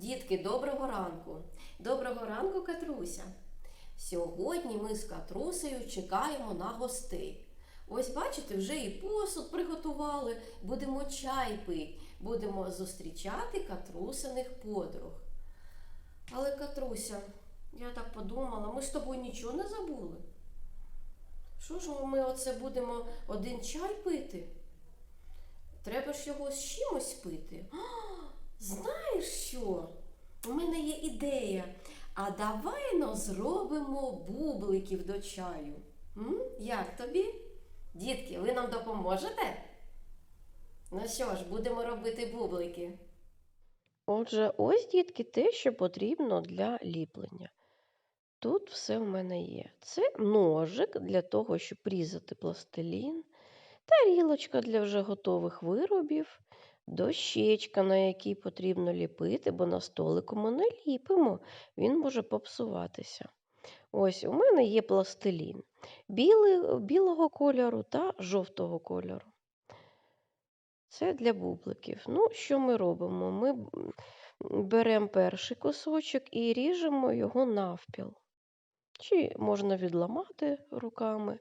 Дітки, доброго ранку! Доброго ранку, Катруся! Сьогодні ми з Катрусею чекаємо на гостей. Ось бачите, вже і посуд приготували, будемо чай пити, будемо зустрічати Катрусиних подруг. Але Катруся, я так подумала, ми з тобою нічого не забули. Що ж ми оце будемо один чай пити? Треба ж його з чимось пити. А, знаєш що? У мене є ідея. А давай но зробимо бубликів до чаю. М? Як тобі? Дітки, ви нам допоможете? Ну що ж, будемо робити бублики. Отже, ось, дітки, те, що потрібно для ліплення. Тут все в мене є. Це ножик для того, щоб різати пластилін, тарілочка для вже готових виробів, дощечка, на якій потрібно ліпити, бо на столику ми не ліпимо, він може попсуватися. Ось у мене є пластилін білий, білого кольору та жовтого кольору. Це для бубликів. Ну, що ми робимо? Ми беремо перший кусочок і ріжемо його навпіл. Чи можна відламати руками.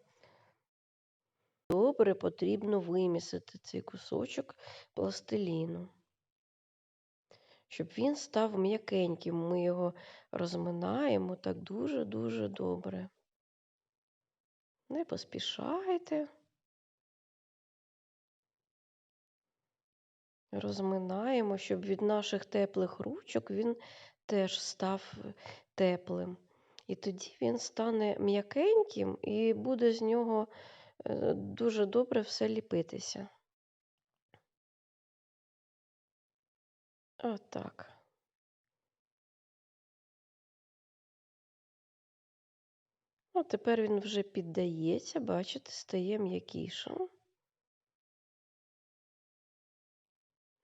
Добре потрібно вимісити цей кусочок пластиліну, щоб він став м'якеньким. Ми його розминаємо так дуже-дуже добре. Не поспішайте. Розминаємо, щоб від наших теплих ручок він теж став е, теплим. І тоді він стане м'якеньким і буде з нього дуже добре все ліпитися. Отак. О, тепер він вже піддається, бачите, стає м'якішим.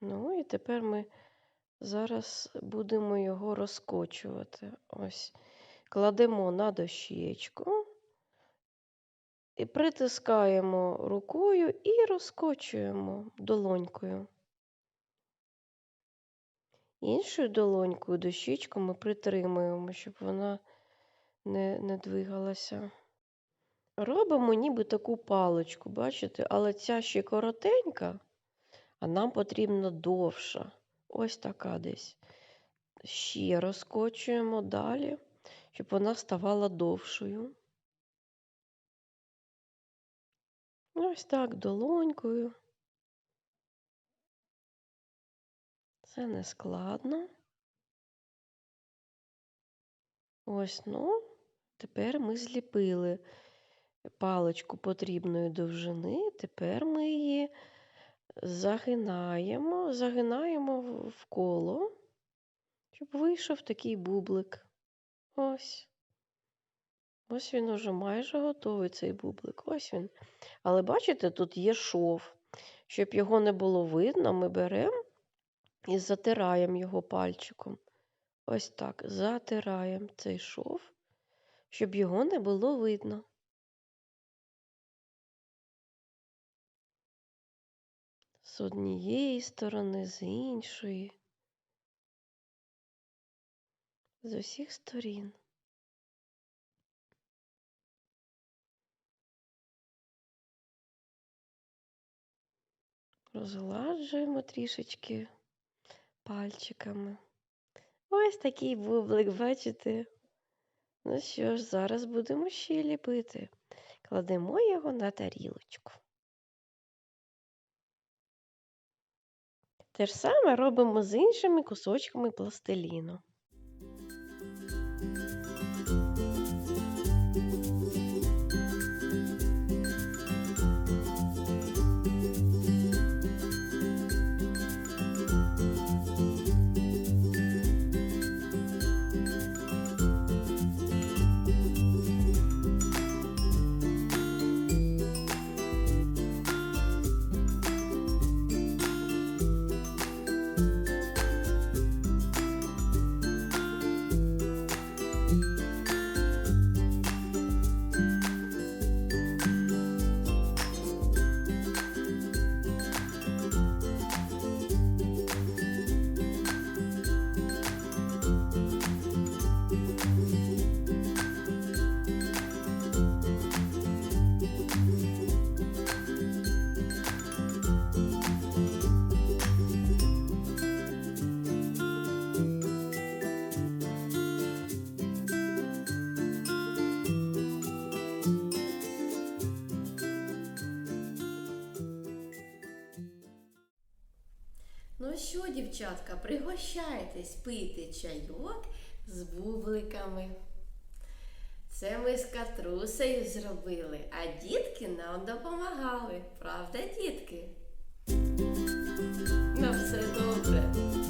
Ну і тепер ми зараз будемо його розкочувати. Ось. Кладемо на дощечку і притискаємо рукою і розкочуємо долонькою. Іншою долонькою дощечку ми притримуємо, щоб вона не, не двигалася. Робимо ніби таку паличку, бачите, але ця ще коротенька, а нам потрібна довша. Ось така десь. Ще розкочуємо далі, щоб вона ставала довшою. Ось так долонькою. Це не складно. Ось, ну, тепер ми зліпили паличку потрібної довжини. Тепер ми її загинаємо, загинаємо в коло, щоб вийшов такий бублик. Ось. Ось він уже майже готовий, цей бублик. Ось він. Але бачите, тут є шов. Щоб його не було видно, ми беремо і затираємо його пальчиком. Ось так. Затираємо цей шов, щоб його не було видно. З однієї сторони, з іншої. З усіх сторін. Розгладжуємо трішечки пальчиками. Ось такий бублик, бачите? Ну що ж, зараз будемо ще ліпити. Кладемо його на тарілочку. Те ж саме робимо з іншими кусочками пластиліну. Дівчатка, пригощайтесь пити чайок з бубликами. Це ми з катрусею зробили, а дітки нам допомагали. Правда, дітки? На все добре.